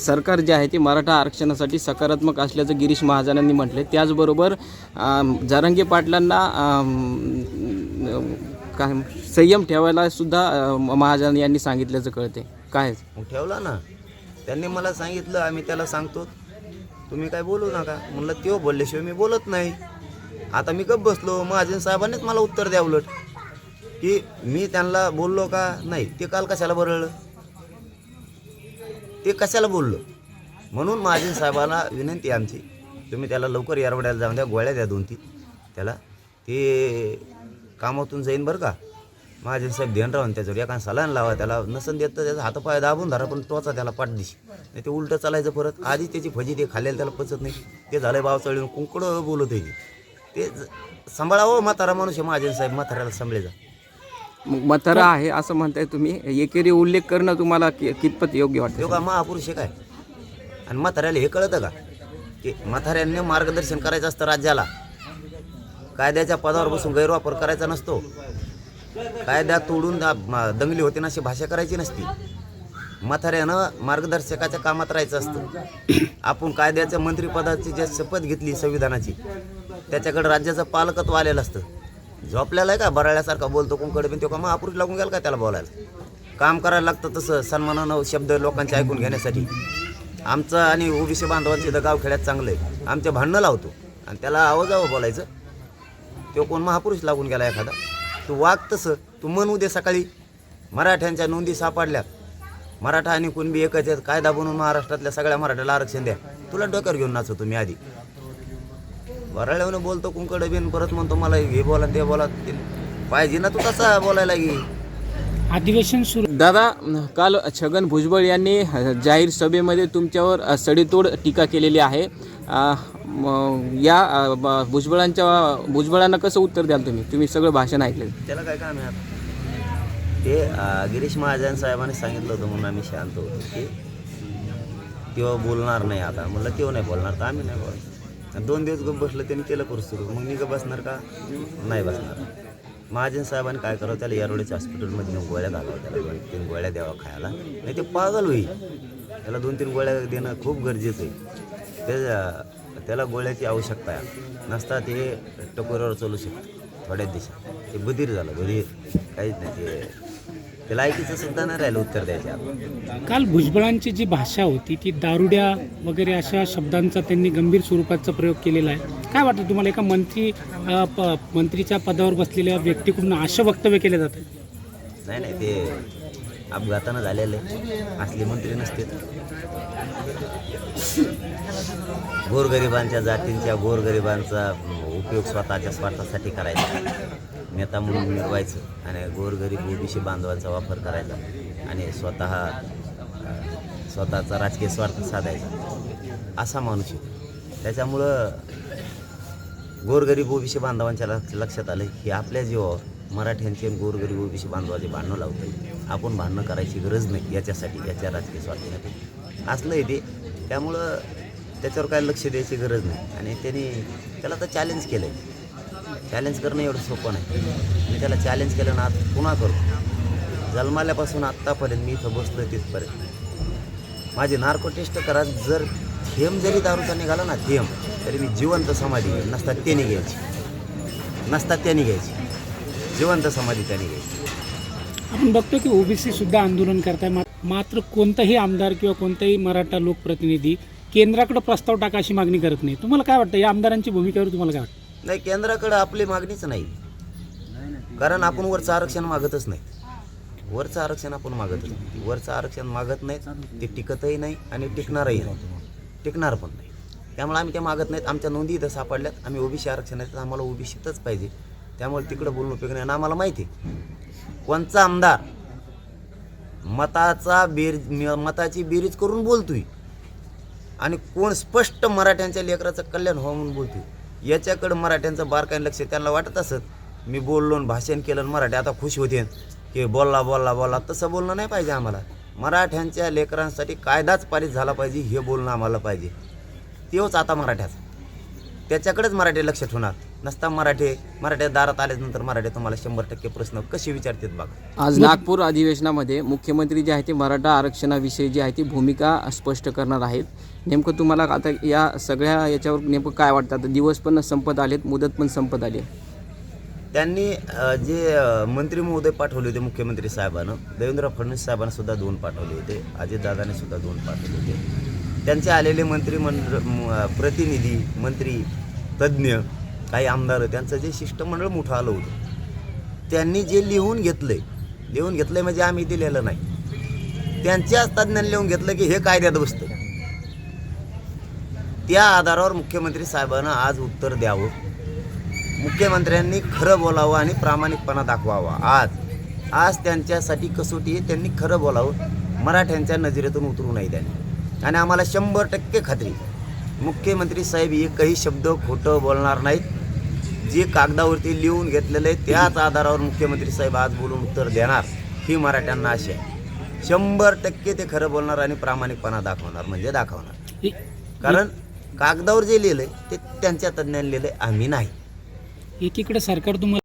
सरकार जे आहे ते मराठा आरक्षणासाठी सकारात्मक असल्याचं गिरीश महाजनांनी म्हटले त्याचबरोबर अम, पाटलांना काय संयम ठेवायला सुद्धा महाजन यांनी सांगितल्याचं कळते काय? ठेवला ना. त्यांनी मला सांगितलं आम्ही त्याला सांगतो. तुम्ही काय बोलू नका. म्हणलं त्यो बोलल्याशिवाय मी बोलत नाही. आता मी गप बसलो. महाजन साहेबांनीच मला उत्तर द्या उलट की मी त्यांना बोललो का? नाही. ते काल कशाला बरळलं? ते कशाला बोललो? म्हणून महाजन साहेबाला विनंती आमची. तुम्ही त्याला लवकर यारवड्याला जाऊन द्या गोळ्या द्या दोन तीन. त्याला. ते कामातून जाईन बरं का? महाजन साहेब ध्यान राहून त्याच्यावर एका सलान लावा त्याला नसन देत तर त्याचा हातपाय दाबून धरा पण टोचा त्याला पाठ दिशी. नाही ते उलटं चालायचं परत. आधी त्याची फजी ते खाल्लेलं त्याला पचत नाही. ते झालं बाव चढून कुंकडं बोलत आहे ते ज- सांभाळावं म्हातारा माणूस आहे महाजन साहेब म्हाताऱ्याला सांभाळे जा मग मतरा आहे असं म्हणताय तुम्ही. एकेरी उल्लेख करणं तुम्हाला कि- कितपत योग्य वाटतं? का महापुरुष आहे काय? आणि म्हाताऱ्याला हे कळतं का? की म्हाताऱ्यांनी मार्गदर्शन करायचं असतं राज्याला. कायद्याच्या पदावर बसून गैरवापर करायचा नसतो. कायदा तोडून म- दंगली होते ना अशी भाषा करायची नसती. म्हाताऱ्यानं मार्गदर्शकाच्या कामात राहायचं असतं. आपण कायद्याच्या मंत्रिपदाची जे शपथ घेतली संविधानाची त्याच्याकडे राज्याचं पालकत्व आलेलं असतं. झोपल्याला आहे का? बराळ्यासारखा बोलतो कोणकडे पण तो का? महापुरुष लागून गेला का त्याला बोलायला? काम करायला लागतं तसं सन्मानानं शब्द लोकांचे ऐकून घेण्यासाठी. आमचं आणि ओबीसी बांधवांचं इथं गावखेड्यात चांगलं आहे. आमचे भांडणं लावतो. आणि त्याला आवाजावं बोलायचं. तो कोण महापुरुष लागून गेला एखादा? तू वाग तसं तू मन उद्या सकाळी. मराठ्यांच्या नोंदी सापडल्या. मराठा आणि कुणबी एकच आहेत. कायदा बनवून महाराष्ट्रातल्या सगळ्या मराठ्याला आरक्षण द्या. तुला डोक्यावर घेऊन नाचो तुम्ही आधी. वराळ्यावनं बोलतो कुंकड बिन परत म्हणतो मला हे बोला ते बोला. ते पाहिजे ना तू तसा बोलायला गे अधिवेशन सुरू. दादा काल छगन भुजबळ यांनी जाहीर सभेमध्ये तुमच्यावर सडेतोड टीका केलेली आहे. या ब- भुजबळांच्या भुजबळांना कसं उत्तर द्याल तुम्ही? तुम्ही सगळं भाषण ऐकलं. त्याला काय काम आहे आता? ते गिरीश महाजन साहेबांनी सांगितलं होतं म्हणून आम्ही शांत होतो की तेव्हा बोलणार नाही आता. म्हणलं तेव्हा नाही बोलणार तर आम्ही नाही बोलणार. आणि दोन दिवस गप बसलं त्यांनी केलं करू सुरू. मग मी गप बसणार का? नाही बसणार. महाजन साहेबांनी काय करावं त्याला यारोडीच्या हॉस्पिटलमध्ये नेऊन गोळ्या घालावं त्याला दोन तीन गोळ्या द्यावा खायला. नाही ते पागल होईल. त्याला दोन तीन गोळ्या देणं खूप गरजेचं आहे. त्याच्या त्याला गोळ्याची आवश्यकता आहे. नसता ते टकोऱ्यावर चालू शकतं. थोड्याच दिवसात. ते बधीर झालं बधीर. काहीच नाही ते सुद्धा नाही राहिलं उत्तर द्यायचे काल भुजबळांची जी भाषा होती ती दारुड्या वगैरे अशा शब्दांचा त्यांनी गंभीर स्वरूपाचा प्रयोग केलेला आहे. काय वाटतं तुम्हाला? एका मंत्री मंत्रीच्या पदावर बसलेल्या व्यक्तीकडून अशा वक्तव्य केले जाते नाही नाही ते अपघातानं झालेलं. आहे असले मंत्री नसते गोरगरिबांच्या जातींच्या गोरगरिबांचा उपयोग स्वतःच्या स्वार्थासाठी करायचा. नेता म्हणून मिळवायचं आणि गोरगरीब ओबीसी बांधवांचा वापर करायचा आणि स्वतः स्वतःचा राजकीय स्वार्थ साधायचा. असा माणूस आहे. त्याच्यामुळं गोरगरीब ओबीसी बांधवांच्या लक्ष- लक्षात आलं की आपल्या जीवावर मराठ्यांचे आणि गोरगरीब ओबीसी बांधवाचे भांडणं लावतो आपण भांडणं करायची गरज नाही याच्यासाठी याच्या राजकीय स्वार्थासाठी. असलं आहे ते. त्यामुळं त्याच्यावर काय लक्ष द्यायची गरज नाही. आणि त्याने त्याला तर चॅलेंज केलं आहे चॅलेंज करणं एवढं सोपं नाही. मी त्याला चॅलेंज केलं ना आता पुन्हा करतो. जन्माल्यापासून आत्तापर्यंत मी इथं बसलो तिथपर्यंत. माझे नार्को टेस्ट करा जर थेंब जरी दारूचा निघाला ना थेंब तरी मी जिवंत समाधी घेईन. नसतात त्याने घ्यायची नसतात त्याने घ्यायची जिवंत समाधी त्याने घ्यायची. आपण बघतो की ओबीसी सुद्धा आंदोलन करताय. मात्र कोणताही आमदार किंवा कोणताही मराठा लोकप्रतिनिधी केंद्राकडे प्रस्ताव टाका अशी मागणी करत नाही. तुम्हाला काय वाटतं? या आमदारांची भूमिकेवर तुम्हाला काय वाटतं? नाही केंद्राकडे आपली मागणीच नाही. कारण आपण वरचं आरक्षण मागतच नाही. वरचं आरक्षण आपण मागतच नाही. वरचं आरक्षण मागत नाहीत ते टिकतही नाही आणि टिकणारही नाही. टिकणार पण नाही. त्यामुळे आम्ही ते मागत नाहीत. आमच्या नोंदी इथं सापडल्यात. आम्ही ओबीसी आरक्षण आहे तर आम्हाला ओबीसीतच पाहिजे. त्यामुळे तिकडं बोलणं उपयोग नाही. आणि आम्हाला माहिती आहे कोणचा आमदार मताचा बेर म- मताची बेरीज करून बोलतोय आणि कोण स्पष्ट मराठ्यांच्या लेकराचं कल्याण व्हावं म्हणून बोलतोय. याच्याकडं मराठ्यांचं बारकाईन लक्ष त्यांना वाटत असत मी बोललो भाषण केलं मराठी आता खुश होते. की बोलला बोलला बोलला. तसं बोलणं नाही पाहिजे आम्हाला. मराठ्यांच्या लेकरांसाठी कायदाच पारित झाला पाहिजे हे बोलणं आम्हाला पाहिजे. तेच आता मराठ्याचं. त्याच्याकडेच मराठी लक्ष ठेवणार. नसता मराठी मराठ्या दारात आल्यानंतर मराठी तुम्हाला शंभर टक्के प्रश्न कसे विचारतात बघा. आज नागपूर अधिवेशनामध्ये मुख्यमंत्री जे आहे ते मराठा आरक्षणाविषयी जी आहे ती भूमिका स्पष्ट करणार आहेत. नेमकं तुम्हाला आता या सगळ्या याच्यावर नेमकं काय वाटतं? आता दिवस पण संपत आलेत मुदत पण संपत आली. त्यांनी जे मंत्री महोदय पाठवले होते मुख्यमंत्री साहेबांना देवेंद्र फडणवीस साहेबांना सुद्धा दोन पाठवले होते अजितदादाने सुद्धा दोन पाठवले होते. त्यांचे आलेले मंत्रिमंडळ प्रतिनिधी मंत्री तज्ज्ञ काही आमदार त्यांचं जे शिष्टमंडळ मोठं आलं होतं. त्यांनी जे लिहून घेतलंय लिहून घेतलंय म्हणजे आम्ही दिलेलं नाही. त्यांच्याच तज्ज्ञांनी लिहून घेतलं की हे कायद्यात बसतं त्या आधारावर मुख्यमंत्री साहेबांना आज उत्तर द्यावं. मुख्यमंत्र्यांनी खरं बोलावं आणि प्रामाणिकपणा दाखवावा. आज आज त्यांच्यासाठी कसोटी आहे त्यांनी खरं बोलावं. मराठ्यांच्या नजरेतून उतरू नाही त्यांनी. आणि आम्हाला शंभर टक्के खात्री मुख्यमंत्री साहेब एकही शब्द खोटं बोलणार नाहीत. जे कागदावरती लिहून घेतलेलं आहे त्याच आधारावर मुख्यमंत्री साहेब आज बोलून उत्तर देणार ही मराठ्यांना आशा आहे. शंभर टक्के ते खरं बोलणार आणि प्रामाणिकपणा दाखवणार म्हणजे दाखवणार. कारण कागदावर जे लिहिलंय ते त्यांच्या तज्ज्ञांनी लिहिलंय आम्ही नाही. एकीकडे सरकार तुम्हाला